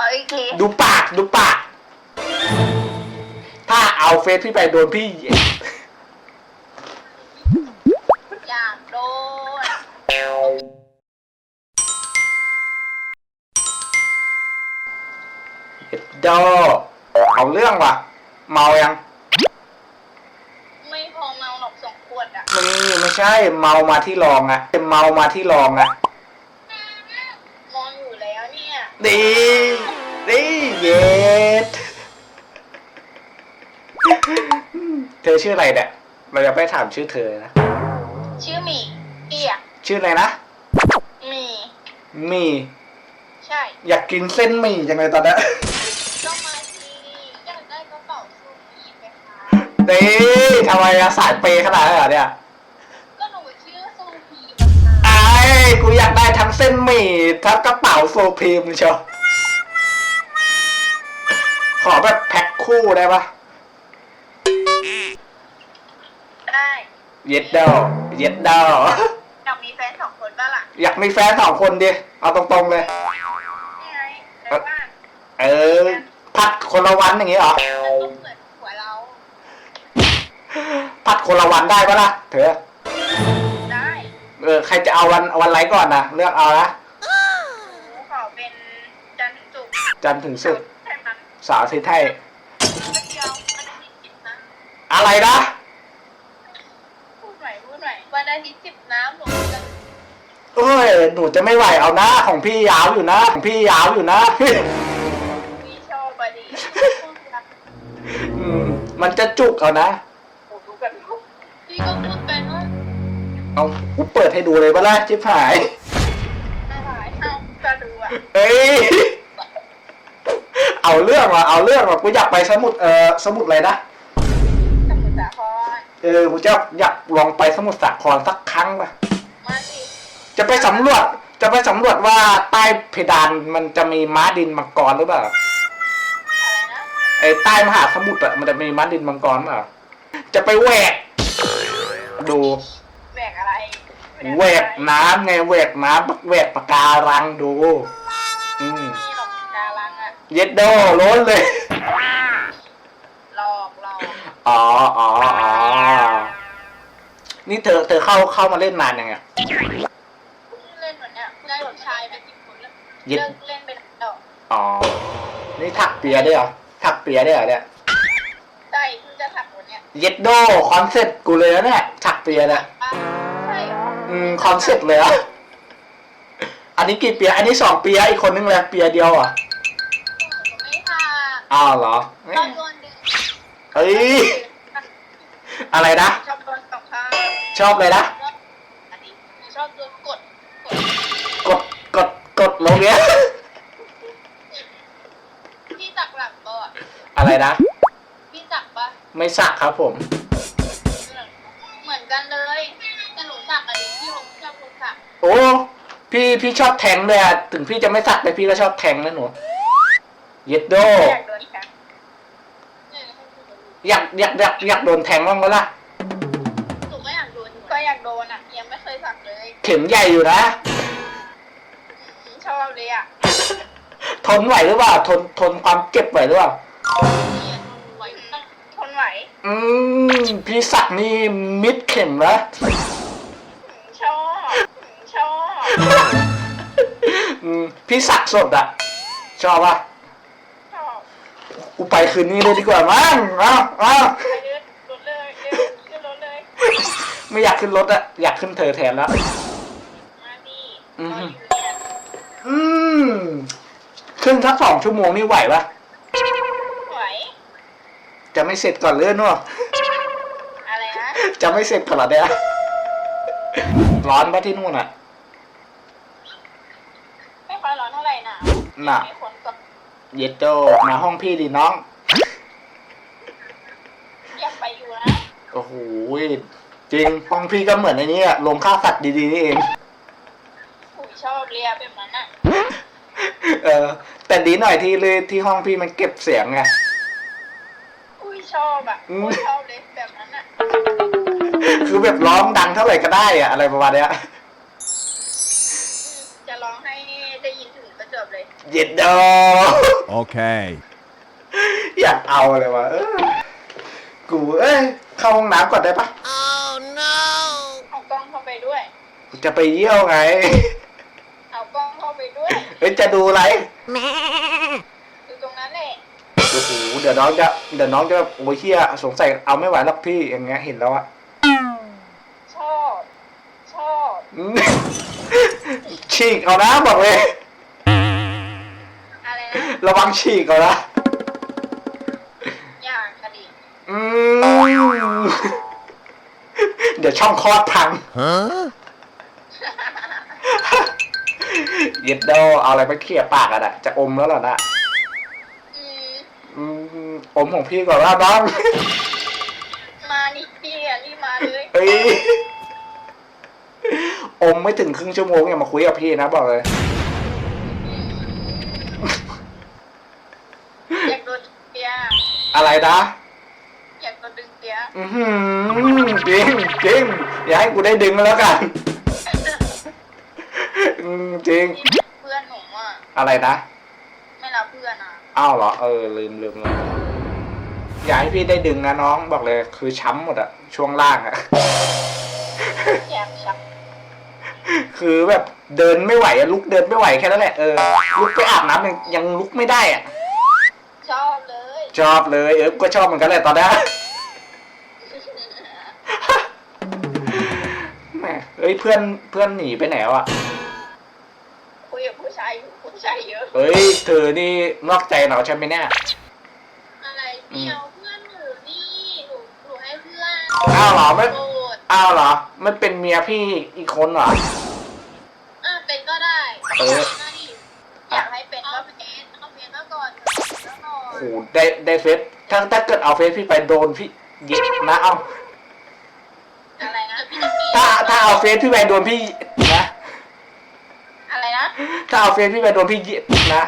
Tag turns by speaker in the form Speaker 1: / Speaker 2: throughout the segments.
Speaker 1: ออีกที
Speaker 2: ดูปากดูปาก ถ้าเอาเฟซพี่ไปโดนพี่เหยียบ
Speaker 1: อยากโดน
Speaker 2: เอ็ดดอเอาเรื่องว่ะ เมายัง
Speaker 1: ไม่พอเมาหรอกสองขวดอะ
Speaker 2: ไม่ไม่ใช่เมามาที่รองอะเป็นเมามาที่รองอะ
Speaker 1: มองอยู่แล้วเนี่ย
Speaker 2: ดีดี อชื่ออะไรเนี่ยเราจะไม่ถามชื่อเธอนะ
Speaker 1: ชื่อหมีเปียก
Speaker 2: ชื่ออะไรนะ
Speaker 1: หมี
Speaker 2: หมี่
Speaker 1: ใช่
Speaker 2: อยากกินเส้นหมี่จังเลยตอนเนี้ย
Speaker 1: ก็มาทีอยากได้กระเป๋าซูพีไหมคะ
Speaker 2: ดีทำไมอะสายเปย์ขนาดนั้นเหรอเนี่ย
Speaker 1: ก็หนูชื่อซูพีนะคะ
Speaker 2: ไอ้กูอยากได้ทั้งเส้นหมี่ทั้งกระเป๋าโซพรีมเชียวขอแบบแพ็คคู่ได้ปะ เย็ดดอเย็ดดอ
Speaker 1: อยากมีแฟนสองคนบ้างล่ะ
Speaker 2: อยากมีแฟนสองคนดิ เอาตรงๆเลย
Speaker 1: นี่ไงแต่ว่า
Speaker 2: เออ พัดคนละวันอย่างงี้เหรอ
Speaker 1: มันต้องเหมือนหัวเรา
Speaker 2: พัดคนละวันได้ปะล่ะเธอ
Speaker 1: ได้
Speaker 2: เออ ใครจะเอาวันวันไรก่อนนะเลือกเอานะ
Speaker 1: หนูขอเป็นจันทร์ถึงศุกร์
Speaker 2: จันทร์ถึงศุกร์
Speaker 1: ใช่ไหม
Speaker 2: เสาวอาทิตย์ให้
Speaker 1: ไม่เดียววันอาทิตย์สิบนะ
Speaker 2: อะไรนะ
Speaker 1: หนูจะ
Speaker 2: ไม่ไหวเอานะ ของพี่ยาวอยู่นะ ของพี่ยาวอยู่นะ
Speaker 1: พี่ชอบอะดี
Speaker 2: อืมมันจะจุกเอานะ
Speaker 1: หนูดูกันลูกพี่ก็พูดไปเนาะ
Speaker 2: เอากูเปิดให้ดูเลยปะล่ะจิ๊บหาย
Speaker 1: อะไรเอาจะดูอะ
Speaker 2: เอ้ย เอาเรื่องว่ะเอาเรื่องว่ะกูอยากไปสมุดเออสมุดอะไรนะ
Speaker 1: สมุทรสาคร
Speaker 2: เออกูจะอยากลองไปสมุทรสาครสักครั้งป่ะ
Speaker 1: มาสิ
Speaker 2: จะไปสำรวจ จะไปสำรวจว่าใต้เพดานมันจะมีม้าดินมังกรหรือเปล่า
Speaker 1: อะไรนะ
Speaker 2: ไอ้ใต้มหาสมุทรอะมันจะมีม้าดินมังกรเปล่าจะไปแหวก ดู
Speaker 1: แหวกอะไร
Speaker 2: แหวกน้ำไงแหวกน้ำแหวกปะการังดู อืม
Speaker 1: นี่หรอกการังอะ
Speaker 2: เย็ดโดโล้นเลย
Speaker 1: หลอกหลอก
Speaker 2: อ๋ออ๋ออ๋อนี่เธอเธอเข้าเข้ามาเล่นนานยังไง
Speaker 1: เพิ่ง เย็ด
Speaker 2: เลิ
Speaker 1: กเล่นไปแล้ว
Speaker 2: อ๋อ นี่ถักเปียได้วยเหรอ ถักเปียได้วยเหรอเนี่ย
Speaker 1: ได้เพิ่งจะถักวันเนี้ย
Speaker 2: เย็ดโดคอนเซ็ปต์กูเลยนะเนี่ยถักเปียเนี่ย
Speaker 1: อะใช่เหรอ
Speaker 2: อืมคอนเซ็ปต์เลยอะอันนี้กี่เปีย อันนี้สองเปียอีกคนนึงเลยเปียเดียวเหรอะ
Speaker 1: หนูไม่ถัก
Speaker 2: อ้าวเหรอ
Speaker 1: ชอบโดนดึง
Speaker 2: เฮ้ย อะไรนะ
Speaker 1: ชอบโดนสองข้าง
Speaker 2: ชอบเลยนะ ลงเนี้ย
Speaker 1: พี่สักหลังก็อะ
Speaker 2: อะไรนะ
Speaker 1: พี่สักปะ
Speaker 2: ไม่สักครับผม
Speaker 1: เหมือนกันเลยแต่หนูสักอันนี้พี่ผมชอบคนสัก
Speaker 2: โอ้ พี่พี่ชอบแทงเลยอะถึงพี่จะไม่สักแต่พี่ก็ชอบแทงนะหนู เย็ดโด
Speaker 1: อยากโดนแทงเนี่ยให้พี่ดู
Speaker 2: อยากอยากอยากอยากโดนแทงบ้างไหมล่ะ
Speaker 1: หนูก็อยากโดนก็อยากโดนอะยังไม่เคยสักเลย
Speaker 2: เข็มใหญ่อยู่นะ ทนไหวหรือเปล่าทนทนความเจ็บไหวหรือเปล่า
Speaker 1: เนี่ยทนไหวต้องทนไหว
Speaker 2: อืมพี่สักนี่มิดเข็มนะ
Speaker 1: ชอบชอบ
Speaker 2: อืมพี่สักสดอะชอบปะ
Speaker 1: ชอบ
Speaker 2: กูไปคืนนี้เลยดีกว่ามั้งอ้าวอ้าว
Speaker 1: ไปเดินรถเลยเดินขึ้นรถเลย
Speaker 2: ไม่อยากขึ้นรถอะอยากขึ้นเธอแทนแล้ว
Speaker 1: มาดิ
Speaker 2: อืม
Speaker 1: รออยู่เนี่ย
Speaker 2: อืม ขึ้นสักสองชั่วโมงนี่ไหวปะ
Speaker 1: ไหว
Speaker 2: จะไม่เสร็จก่อนเลื่อนวะ
Speaker 1: อะไรนะ
Speaker 2: จะไม่เสร็จก่อนเหรอเนี่ยร้อนปะที่นู่นอะ
Speaker 1: ไม่ค่อยร้อนเท่าไหร่หนาว
Speaker 2: หนาว
Speaker 1: มีคนก็
Speaker 2: เย็ดโจมาห้องพี่ดิน้อง
Speaker 1: อยากไปอยู่นะ
Speaker 2: โอ้โหจริงห้องพี่ก็เหมือนในนี้อะลงค่าสัตว์ดีๆนี่เอง
Speaker 1: ผู้ชอบเรียแบบนั้นอะ
Speaker 2: เออ แต่ดีหน่อยที่เลยที่ห้องพี่มันเก็บเสียงไง
Speaker 1: อุ้ยชอบอะ
Speaker 2: อืม
Speaker 1: อุ้ยชอบเลยแบบนั้นอะ
Speaker 2: คือแบบร้องดังเท่าไหร่ก็ได้อะอะไรประมาณเนี้ย
Speaker 1: อืมจะร้องให้ได้ยินถึงก็จบเลย
Speaker 2: โเย็ดดอ
Speaker 3: Okay.
Speaker 2: อยากเอาเลยวะเออกูเอ้ยเข้าห้องน้ำก่อนได้ปะ
Speaker 1: เอากล้องเข้าไปด้วย
Speaker 2: กูจะไปเยี่ยวไง
Speaker 1: เอากล้องเข้าไปด้วย
Speaker 2: เฮ้ยจะดูอะไร
Speaker 1: อยู่ตรงนั้นแหละ
Speaker 2: โอ้โหเดี๋ยวน้องจะเดี๋ยวน้องจะโอ้ยเฮียสงสัยเอาไม่ไหวหรอกพี่อย่างเงี้ยเห็นแล้วอะ
Speaker 1: ชอบ ชอบ
Speaker 2: อืมฉีกเอานะบอกเลย
Speaker 1: อะไรนะ
Speaker 2: ระวังฉีกเอานะ
Speaker 1: อยากกระดิ
Speaker 2: อืมเดี๋ยวช่องคลอดพัง
Speaker 3: Huh?
Speaker 2: เย็ดโดเอาอะไรไปเขี่ยปากอะน่ะจะอมแล้วเหรอนะ
Speaker 1: อืม
Speaker 2: อืมอมของพี่ก่อนว่าน้อง
Speaker 1: มานี่พี่อะรีบมาเลย
Speaker 2: เฮ้ยอมไม่ถึงครึ่งชั่วโมงอย่ามาคุยกับพี่นะบอกเลย
Speaker 1: อยากโดนเตีย
Speaker 2: อะไรนะ
Speaker 1: อยากโดนดึงเตีย
Speaker 2: อือหือจริงจริงอย่าให้กูได้ดึงแล้วกัน อืมจริง
Speaker 1: นี่เพื่อนหนูอะ
Speaker 2: อะไรนะ
Speaker 1: ไม่รับเพื่อนอะ
Speaker 2: อ้าวเหรอ เออ ลืมลืมเลยอย่าให้พี่ได้ดึงนะน้องบอกเลย คือช้ำหมดอะช่วงล่างอะ
Speaker 1: อยากชัก
Speaker 2: คือแบบเดินไม่ไหวอะลุกเดินไม่ไหวแค่นั้นแหละเออลุกไปอาบน้ำยังยังลุกไม่ได้อะ
Speaker 1: ชอบเลย
Speaker 2: ชอบเลยเออก็ชอบเหมือนกันแหละตอนนี้แหมเอ้ยเพื่อนเพื่อนหนีไปไหนวะ
Speaker 1: คุยกับผู้ชายอยู่ผู้ชาย เยอะ
Speaker 2: เฮ้ยเธอนี่นอกใจเราใช่ไหมเนี่ย
Speaker 1: อะไรเดียวเพื่อนหนูนี่หนูหนูให้เพื่อน
Speaker 2: อ้าวเหรอไม่
Speaker 1: โกรธ
Speaker 2: อ้าวเหรอไม่เป็นเมียพี่อีกคนเหรอ
Speaker 1: อะเป็นก็ได้
Speaker 2: เออ
Speaker 1: ได้ดิอยากให้เป็นก็เป็นเอาเป็นก็ก่อนแล้วหน่อ
Speaker 2: โอ้
Speaker 1: ย
Speaker 2: โหได้ได้เฟซถ้าถ้าเกิดเอาเฟซพี่ไปโดนพี่ยิงนะเอา
Speaker 1: อะไรนะพี่จะกิน
Speaker 2: ถ้าถ้าเอาเฟซพี่ไปโดนพี่นะ
Speaker 1: อะไรนะ
Speaker 2: ถ้าเอาเฟซพี่ไปโดนพี่ยิงนะ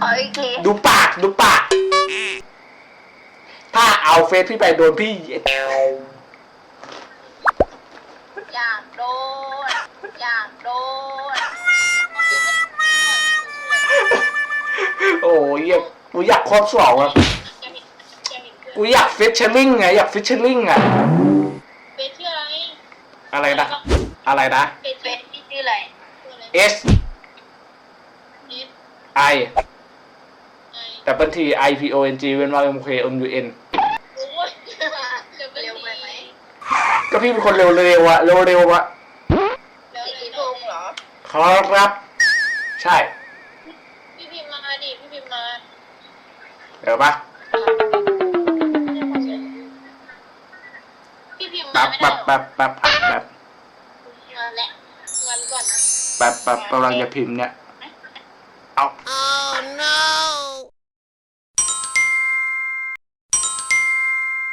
Speaker 1: ขออีกที
Speaker 2: ดูปากดูปากถ้าเอาเฟซพี่ไปโดนพี่ยิง
Speaker 1: อยากโดนอยากโดน
Speaker 2: โอ้ยอยากกูอยากครอบสองอะ
Speaker 1: อยากเห็นอยากเห็นเพื่อน
Speaker 2: กูอยากฟิชเชอร์ลิงไงอยากฟิชเชอร์ลิงอะ
Speaker 1: เฟซชื่ออะไร
Speaker 2: อะไรนะ อะไรนะ
Speaker 1: เฟซเฟซพี่ชื่ออะไรชื่ออะไร
Speaker 2: S
Speaker 1: นิด
Speaker 2: I
Speaker 1: ไอ
Speaker 2: แต่เป็นที I P O N G เว้นวรรค M K M U N
Speaker 1: โอ้ยเร็วไปไหม
Speaker 2: ก็พี่เป็นคนเร็วๆอะเร็วๆอะ
Speaker 1: เร็วเลยลงเหรอ
Speaker 2: ครับ ใช่
Speaker 1: พี่พิมพ์มาดิพี่พิมพ์มา
Speaker 2: เดี๋ยวปะ
Speaker 1: พี่พิมพ์มา
Speaker 2: แป๊บ
Speaker 1: ไม่ได้
Speaker 2: แป๊บ
Speaker 1: หรอ
Speaker 2: แป๊บแป๊บแป๊บ
Speaker 1: มา แหละวันก่อนนะ
Speaker 2: แป๊บแป๊บกำลังจะพิมพ์เนี่ย